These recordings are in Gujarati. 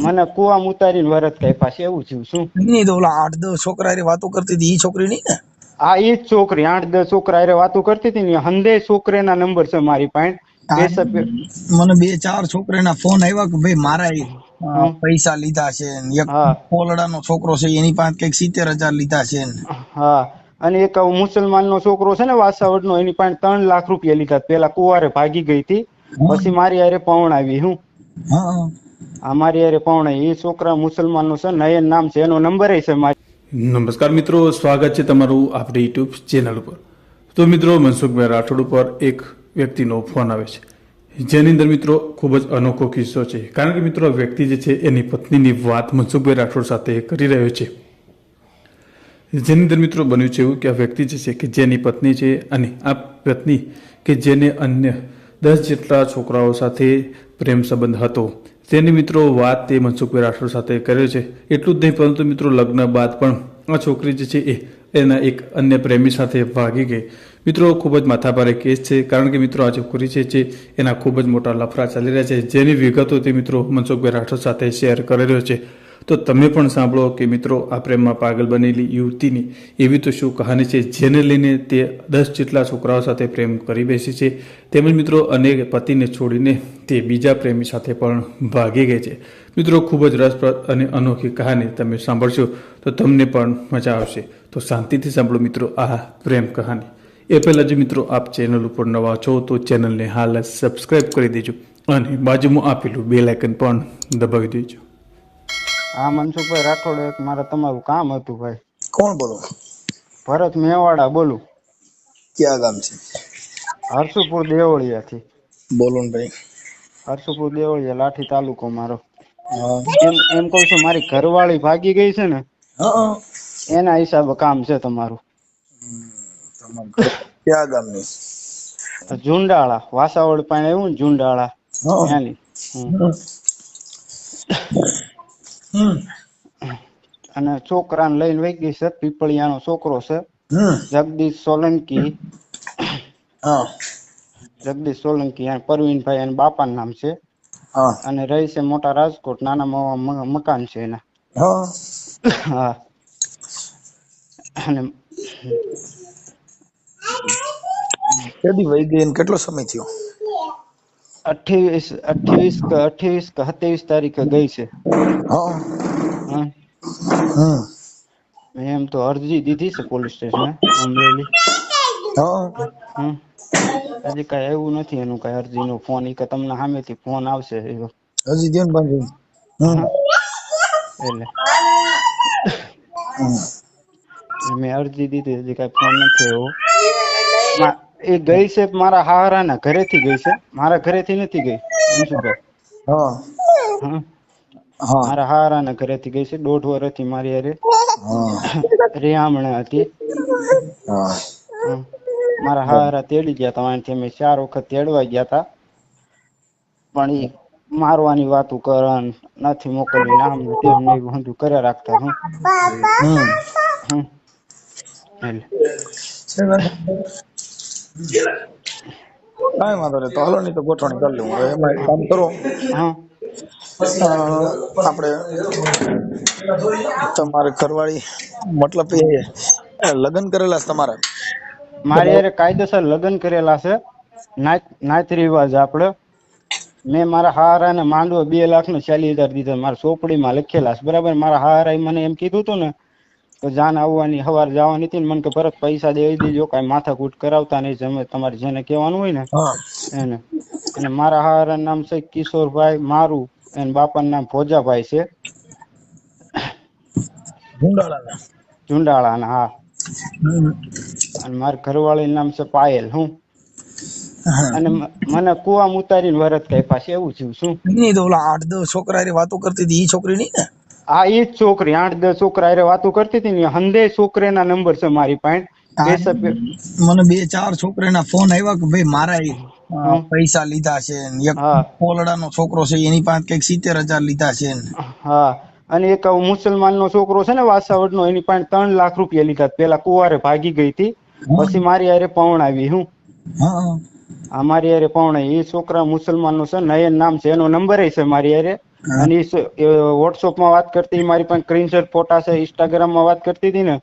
મને કુવામાં ઉતારીને વરત કાપ્યા છે એવું થયું શું? નહીં તો ઓલા આઠ દસ છોકરા હારે વાતો કરતી હતી ઈ છોકરી નહીં ને? આ ઈ જ છોકરી આઠ દસ છોકરા હારે વાતો કરતી હતી ને હંદે છોકરીના નંબર છે મારી પાસે. મને બે ચાર છોકરાના ફોન આવ્યા કે ભાઈ મારા પૈસા લીધા છે ને એક. કોલડાનો છોકરો છે એની પાસે કંઈક સિત્તેર હજાર લીધા છે હા. અને એક મુસલમાન નો છોકરો છે ને વાસાવડ નો એની પાસે ત્રણ લાખ રૂપિયા લીધા. પેલા કુવારે ભાગી ગઈ હતી. પછી મારી હારે પવણાવી હું હા. આ મારી કોણ? એ છોકરા મુસલમાન નો છે, નયન નામ છે, એનો નંબર છે નમસ્કાર મિત્રો, સ્વાગત છે તમારું આપણી યુટ્યુબ ચેનલ ઉપર. તો મિત્રો, મનસુખભાઈ રાઠોડ ઉપર એક વ્યક્તિનો ફોન આવે છે. જેની અંદર મિત્રો ખૂબ જ અનોખો કિસ્સો છે. કારણ કે મિત્રો વ્યક્તિ જે છે, એની પત્નીની વાત મનસુખભાઈ રાઠોડ સાથે કરી રહ્યો છે. જેની અંદર મિત્રો બન્યું છે એવું કે આ વ્યક્તિ જે છે કે જેની પત્ની છે અને આ પત્ની કે જેને અન્ય દસ જેટલા છોકરાઓ સાથે પ્રેમ સંબંધ હતો તેની મિત્રો વાત તે મનસુખભાઈ રાઠોડ સાથે કર્યો છે. એટલું જ નહીં, પરંતુ મિત્રો લગ્ન બાદ પણ આ છોકરી જે છે એ એના એક અન્ય પ્રેમી સાથે ભાગી ગઈ. મિત્રો, ખૂબ જ માથાભારે કેસ છે, કારણ કે મિત્રો આ છોકરી છે જે એના ખૂબ જ મોટા લફડા ચાલી રહ્યા છે. જેની વિગતો તે મિત્રો મનસુખભાઈ રાઠોડ સાથે શેર કરી રહ્યો છે. તો તમે પણ સાંભળો કે મિત્રો, આ પ્રેમમાં પાગલ બનેલી યુવતીની એવી તો શું કહાની છે, જેને લઈને તે દસ જેટલા છોકરાઓ સાથે પ્રેમ કરી બેસી છે. તેમજ મિત્રો, અનેક પતિને છોડીને તે બીજા પ્રેમી સાથે પણ ભાગી ગઈ છે. મિત્રો, ખૂબ જ રસપ્રદ અને અનોખી કહાની તમે સાંભળશો તો તમને પણ મજા આવશે. તો શાંતિથી સાંભળો મિત્રો, આ પ્રેમ કહાની. એ પહેલાં જો મિત્રો, આપ ચેનલ ઉપર નવા છો તો ચેનલને હાલ સબસ્ક્રાઇબ કરી દેજો અને બાજુમાં આપેલું બે લાઇકન પણ દબાવી દેજો. હા મનસુખભાઈ રાઠોડ એક મારે તમારું કામ હતું ભાઈ. કોણ બોલો? ભરત મેવાડા બોલું. ક્યાં ગામ છે? હરસુપુર દેવળિયાથી. બોલો ને ભાઈ. હરસુપુર દેવળિયા લાઠી તાલુકો મારો. એમ એમ કહું છું મારી ઘરવાળી ભાગી ગઈ છે ને એના હિસાબે કામ છે તમારું. ક્યાં ગામની? ઝુંડાળા વાસાવડ પાસે આવ્યું ને ઝુંડાળા ત્યાંની. અને છોકરાને લઈને વહી ગઈ છે પીપળિયાનો છોકરો છે. જગદીશ સોલંકી. જગદીશ સોલંકી પરવીનભાઈ અને બાપાનું નામ છે. અને રહી છે મોટા રાજકોટ નાના મોવા મકાન છે એના. હા. અને કેદી વહી ગઈ કેટલો સમય થયો? અઠ્યાવીસ અઠ્યાવીસ કે અઠ્યાવીસ કે સત્યાવીસ તારીખે ગઈ છે. એમ તો અરજી દીધી છે પોલીસ સ્ટેશન અમરેલી. હમ. હજી કઈ આવ્યું નથી એનું કઈ અરજી નો ફોન ઈ કે તમને સામેથી ફોન આવશે હજી એટલે. હમ. મેં અરજી દીધી હજી કઈ ફોન નથી આવ્યો. એ ગઈ છે મારા હારાના ઘરેથી ગઈ છે. મારા ઘરેથી નથી ગઈ. મનસુખભાઈ મારા હારાના ઘરેથી ગઈ છે. દોઢ વર્ષથી મારી હારે હા. રેહામણે હતી. મારા હારા તેડી ગયા હતા. અહીંથી અમે ચાર વખત તેડવા ગયા હતા. પણ એ મારવાની વાતો કરન નથી મોકલવી નામ તેમ નહીં બધું કર્યા રાખતા. હું એટલે? કાંઈ વાંધો નહીં તો હાલો નહીં તો ગોઠવણી કરી લઉં. હવે એમાં એક કામ કરો. આપણે તમારે ઘરવાળી મતલબ એ લગ્ન કરેલા છે તમારે? મારી હારે કાયદેસર લગ્ન કરેલા છે. નાત રિવાજ આપડે. મેં મારા હારા ને માંડવો બે લાખ નો ચાલીસ હજાર દીધા. મારા ચોપડીમાં લખેલા છે. બરાબર? મારા હારા મને એમ કીધું હતું ને કે જાન આવવાની હવાર જવાની હતી મને કે ભરત પૈસા દઈ દેજો કઈ માથાકૂટ કરાવતા નહીં જમે તમારે જેને કહેવાનું હોય ને એને. અને મારા હારા નામ છે કિશોરભાઈ મારું અને બાપાનું નામ ભોજાભાઈ છે. ઝુંડાળાના. હા. અને મારા ઘરવાળી નામ છે પાયલ હું. અને મને કુવામાં ઉતારીને વરત કાપ્યા છે એવું થયું શું? નહીં તો ઓલા આઠ દસ છોકરા વાતો કરતી હતી એ છોકરી નહીં ને? આ એ જ છોકરી આઠ દસ છોકરા એ વાતો કરતી હતી ને હંદે છોકરીના નંબર છે મારી પાસે. મને બે ચાર છોકરાના ફોન આવ્યા કે ભાઈ મારા પૈસા લીધા છે એક કોલડાનો છોકરો છે એની પાસે કંઈક સિત્તેર હજાર લીધા છે હા અને એક મુસલમાન નો છોકરો છે ને વાસાવડ નો એની પાસે ત્રણ લાખ રૂપિયા લીધા પેલા કુવારે ભાગી ગઈ હતી. પછી મારી હારે પવણાવી હું. અમારી હારે પવણાવી એ છોકરા મુસલમાન નો છે નયન નામ છે એનો નંબર છે મારી હારે. અને વોટ્સઅપમાં માં વાત કરતી મારી પાસે સ્ક્રીનશોટ ફોટા છે ઇન્સ્ટાગ્રામમાં વાત કરતી હતી ને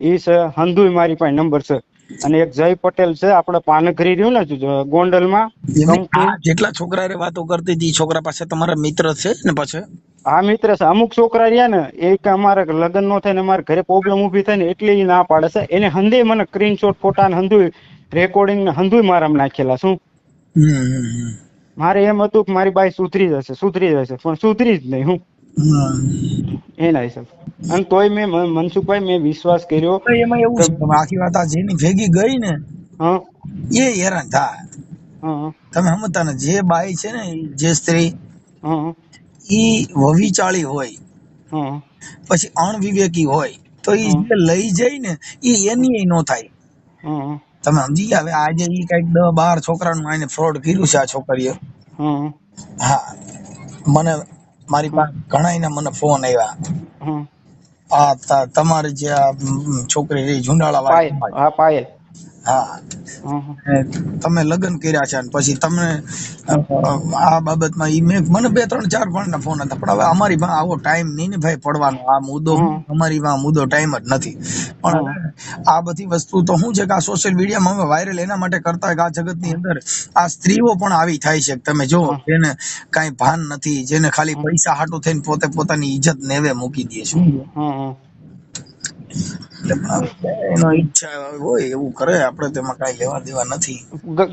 ઈ છે હંધુય મારી પાસે નંબર છે. અને એક જય પટેલ છે આપણે પાનઘરી રહ્યું ને ગોંડલમાં જેટલા છોકરા વાતો કરતી હતી છોકરા પાસે તમારા મિત્ર છે ને પછી આ મિત્ર છે. અમુક છોકરા રહ્યા ને એ કે અમારે લગ્ન નો થાય ને અમારે ઘરે પ્રોબ્લેમ ઊભી થાય ને એટલે એ ના પાડે છે. એને હંધે મને સ્ક્રીનશોટ ફોટા ને હંધુય રેકોર્ડિંગ ને હંધુય મારામાં નાખેલા શું. મારે એમ હતું કે મારી બાઈ સુધરી જશે સુધરી જશે પણ સુધરી જ નહીં હું. એના હિસાબ. અને તોય મેં મનસુખભાઈ મેં વિશ્વાસ કર્યો એમાં એવું છે આખી વાત આ જેની ભેગી ગઈ ને હા. એ હેરાન થાય. હા. તમે સમજતા ને જે બાઈ છે ને જે સ્ત્રી હા. ઈ વવિચાળી હોય હા. પછી અણવિવેકી હોય તો ઈ જે લઈ જાય ને ઈ એની નો થાય. હા. તમે સમજી ગયા? હવે આજે ઈ કંઈક દસ બાર છોકરાનું આને ફ્રોડ કર્યું છે આ છોકરીએ. હા હા. મને મારી પાસે ઘણા મને ફોન આવ્યા આ તમારે જે આ છોકરી રહી ઝુંડાળા પાયલ. હા પાયલ. હા. તમે લગ્ન કર્યા છે અને પછી તમને આ બાબતમાં ઈ મેં મને બે ત્રણ ચાર પણ ફોન હતા. પણ હવે અમારી પાસે આવો ટાઈમ નહીં ને ભાઈ પડવાનો. આ મુદ્દો. અમારી પાસે મુદ્દો ટાઈમ જ નથી. પણ આ બધી વસ્તુ તો શું છે કે આ સોશિયલ મીડિયામાં અમે વાયરલ એના માટે કરતા કે આ જગતની અંદર આ સ્ત્રીઓ પણ આવી થાય છે. તમે જો જેને કાંઈ ભાન નથી જેને ખાલી પૈસા હાટું થઈને પોતે પોતાની ઇજ્જત નેવે મૂકી દે છે. એનો ઈચ્છા હોય એવું કરે આપણે તેમાં કાંઈ લેવા દેવા નથી.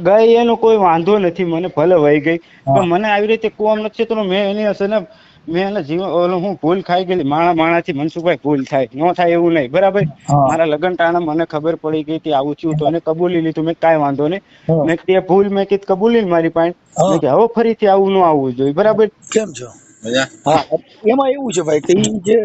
ગઈ એનો કોઈ વાંધો નથી મને ભલે વહી ગઈ પણ મને આવી રીતે કોમ નથી તો મેં એની હશે ને મેં એને જીવન ઓલો હું ભૂલ ખાઈ ગયેલી માણા માણાથી મનસુખભાઈ ભૂલ થાય ન થાય એવું નહીં બરાબર? મારા લગ્ન ટાણા મને ખબર પડી ગઈ હતી આવું થયું તો એને કબૂલી લીધું મેં કાંઈ વાંધો નહીં. મેં કીધું ભૂલ મેં કીધું કબૂલી ને મારી પાસે હવે ફરીથી આવું ન આવવું જોઈએ બરાબર? કેમ છો? હા એમાં એવું છે ભાઈ કે જે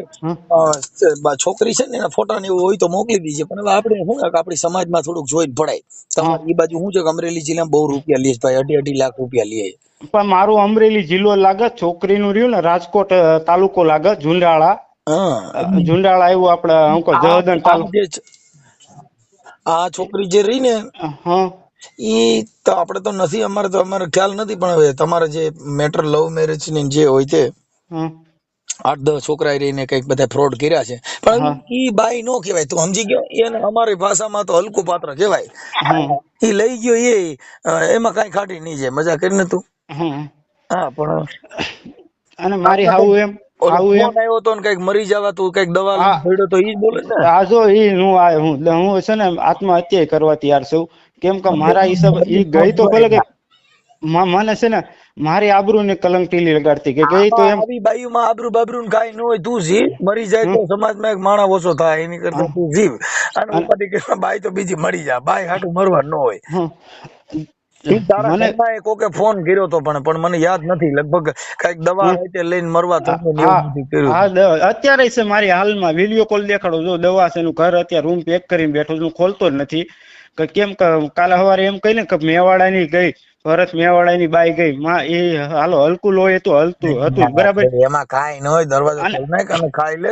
છોકરી છે ને એના ફોટા ને એવું હોય તો મોકલી દીજે. પણ હવે આપણે શું કે આપણી સમાજમાં થોડુંક જોઈને પડાય તમારે એ બાજુ શું છે કે અમરેલી જિલ્લામાં બહુ રૂપિયા લે ભાઈ અઢી અઢી લાખ રૂપિયા લે પણ મારું અમરેલી જિલ્લો લાગે છોકરીનું રહ્યું ને રાજકોટ તાલુકો લાગે ઝુંડાળા. ઝુંડાળા એવું આપડે અંકો જહદન તાલુકો. આ છોકરી જે રહી ને હા. ઈ તો આપણે તો નથી અમારે તો અમારે ખ્યાલ નથી પણ હવે તમારે જે મેટર લવ મેરેજની જે હોય તે આઠ દસ છોકરા રહીને કંઈક બધા ફ્રોડ કર્યા છે. પણ એ ઈ બાઈ નો કહેવાય તું સમજી ગયો? એને અમારી ભાષામાં તો હલકું પાત્ર કહેવાય. એ ઈ લઈ ગયો એ એમાં કઈ ખાટી નહીં જાય મજા કરીને તું. હા પણ અને મારી હાવું એમ ઓલો એમ. આવ્યો તો કંઈક મરી જવા તું કંઈક દવા. તો ઈ બોલે ને? આ જો ઈ હું હું હું છે ને આત્મહત્યા કરવા તૈયાર છું કેમ કે મારા હિસાબ એ ગઈ તો ભલે કે મને છે ને મારી આબરૂ ને કલંક ટીલી લગાડતી કે ગઈ તો એમ આવી બાયુમાં આબરૂ બાબરૂ ને કાઈ ન હોય તું જીવ. મરી જાય તો સમાજમાં એક માણા ઓછો થાય એની કરતા તું જીવ. અને ઉપાધિ કે બાઈ તો બીજી મરી જા. બાઈ હાટું મરવા ન હોય. મને કોકે ફોન કર્યો તો પણ પણ મને યાદ નથી. લગભગ કંઈક દવા લઈને મરવા અત્યારે છે મારી હાલમાં. વીડિયો કોલ દેખાડો. જો દવા છે એનું ઘર અત્યારે રૂમ પેક કરીને બેઠો છું. ખોલતો જ નથી. કે કેમ કે કાલે સવારે એમ કહી ને કે મેવાડાની ગઈ ભરત મેવાડાની બાઈ ગઈ. માં એ હાલો હલકું લોહી તો હલતું હતું બરાબર? એમાં કાંઈ ન હોય દરવાજો અને- ખાઈ લે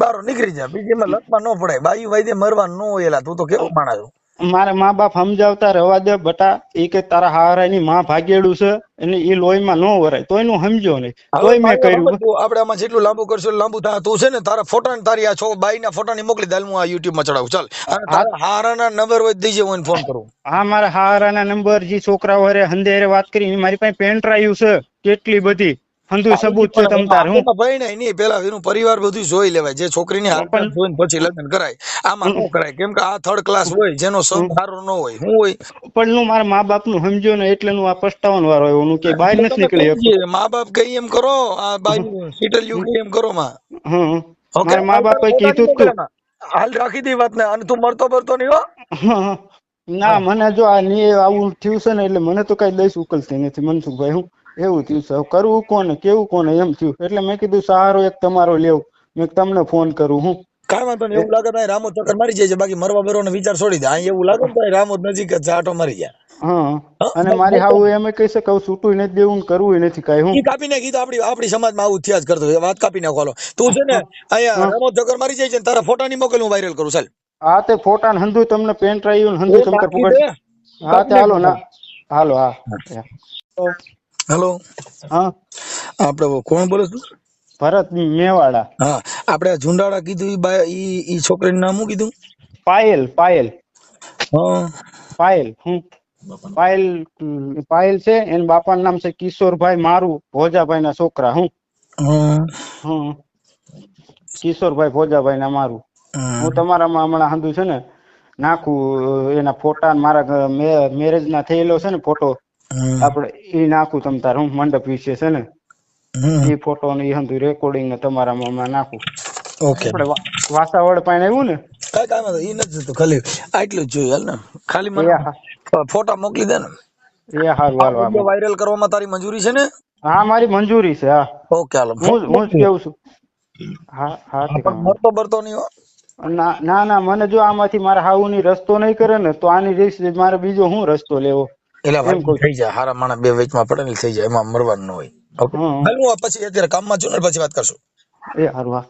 બારો નીકળી જાય બીજી એમાં લખવા ન પડાય. બાયું વાયદે મરવા ન હોય એલા તું તો કેવો માણસ છો. મારા મા બાપ સમજાવતા રવા દે બટા એ કે તારા હારાની માં ભાગેડું છે અને એ લોહીમાં ન વરાય. તોયનું સમજો નહીં. તોય મેં કર્યું. આપણે આમાં જેટલું લાંબુ કરશો લાંબુ થાય તું છે ને તારા ફોટા ને તારી આ છો બાઈના ફોટા ની મોકલી દે. હું આ યુટ્યુબમાં ચડાવું. ચાલ. તારા હારાના નંબર હોય દીજે હું ફોન કરું. હા મારા હારાના નંબર જે છોકરાઓ હારે હંધે વાત કરી મારી પાસે પેન ડ્રાઈવ છે. કેટલી બધી. હંધુ સબૂત છે તમ તાર હું ભાઈ પરણાય નહીં પેલા એનું પરિવાર બધું જોઈ લેવાય. જે છોકરીની હાલત જોઈને પછી લગ્ન કરાય. આમાં ન કરાય? કેમ કે આ થર્ડ ક્લાસ હોય જેનો સારો ન હોય હું હોય. પણ હું મારા મા બાપનું સમજ્યો ને એટલે હું આ પસ્તાવન વાળો આવ્યો. હું કે બહાર નથી નીકળી મા બાપ કઈ એમ કરો આ બાઈ સીટલ યુ એમ કરો માં. હમ? મારા મા બાપે કીધું તું. હાલ રાખી દે વાત ને અને તું મરતો મરતો નહીં હો. ના મને જો આ ની આવું થયું છે ને એટલે મને તો કઈ દઈશ ઉકલતી નથી. મનસુખભાઈ હું એવું થયું છે. કરવું કોને કેવું કોને? એમ થયું. એટલે મેં કીધું સહારો એક તમારો લેવું. મેં તમને ફોન કરું હું. કાંઈ વાંધો નહીં એવું લાગે તો રામો ચક્કર મારી જાય છે. બાકી મરવા મરવાનો વિચાર છોડી દે. અહીં એવું લાગે તો રામો નજીક જ આટો મારી જાય હા. અને મારી હાવ એમ કહી શકે છૂટું નથી દેવું કરવું નથી કાંઈ હું. કાપી નાખી તો આપણી આપણી સમાજમાં આવું થયા જ કરતો વાત કાપી નાખો તું છે ને અહીંયા રામો ચક્કર મારી જાય છે ને તારા ફોટા ની મોકલ હું વાયરલ કરું. ચાલ. હા તે ફોટા હંધુ તમને પેન ડ્રાઈવ હંધુ પુગટ દે. હા તે હાલો ના. હાલો હા. હેલો. હા. આપણે કોણ બોલે છો? ભરત મેવાડા. હા આપણે ઝુંડાળા કીધું ઈ ઈ છોકરીનું નામ શું કીધું? પાયલ પાયલ. હા. પાયલ હું? પાયલ પાયલ છે એના બાપાનું નામ છે કિશોરભાઈ મારું ભોજાભાઈ ના છોકરા હું? હા. કિશોરભાઈ ભોજાભાઈ ના મારું. હું. તમારામાં હમણાં સાંધું છે ને નાખું એના ફોટા મારા મેરેજ ના થયેલો છે ને ફોટો હમ. આપણે એ નાખું તમ તાર હું મંડપ વિશે છે ને? એ ફોટો ને એ હંધું રેકોર્ડિંગ ને તમારામાં માં નાખું. ઓકે. આપણે વાસાવડ પાસે આવ્યું ને? કઈ કામ એ નથી થતું ખાલી આટલું જ જોયું હાલ ને? ખાલી મને ફોટા મોકલી દે ને. એ હારું હાલ હાલો. વાયરલ કરવામાં તારી મંજૂરી છે ને? હા મારી મંજૂરી છે હા. Okay hello. હું હું જ કેવું છું. હા હા મરતો બરતો નહીં હો. ના ના ના મને જો આમાંથી મારા હાઉની રસ્તો નહીં કરે ને તો આની રીસ મારે બીજો હું રસ્તો લેવો? એટલે એમ થઈ જાય હારા માણસ બે વચમાં પડેલ થઈ જાય એમાં મરવાનું ન હોય. ઓકે હાલ હું પછી અત્યારે કામમાં છું ને પછી વાત કરશું. એ હારું હા.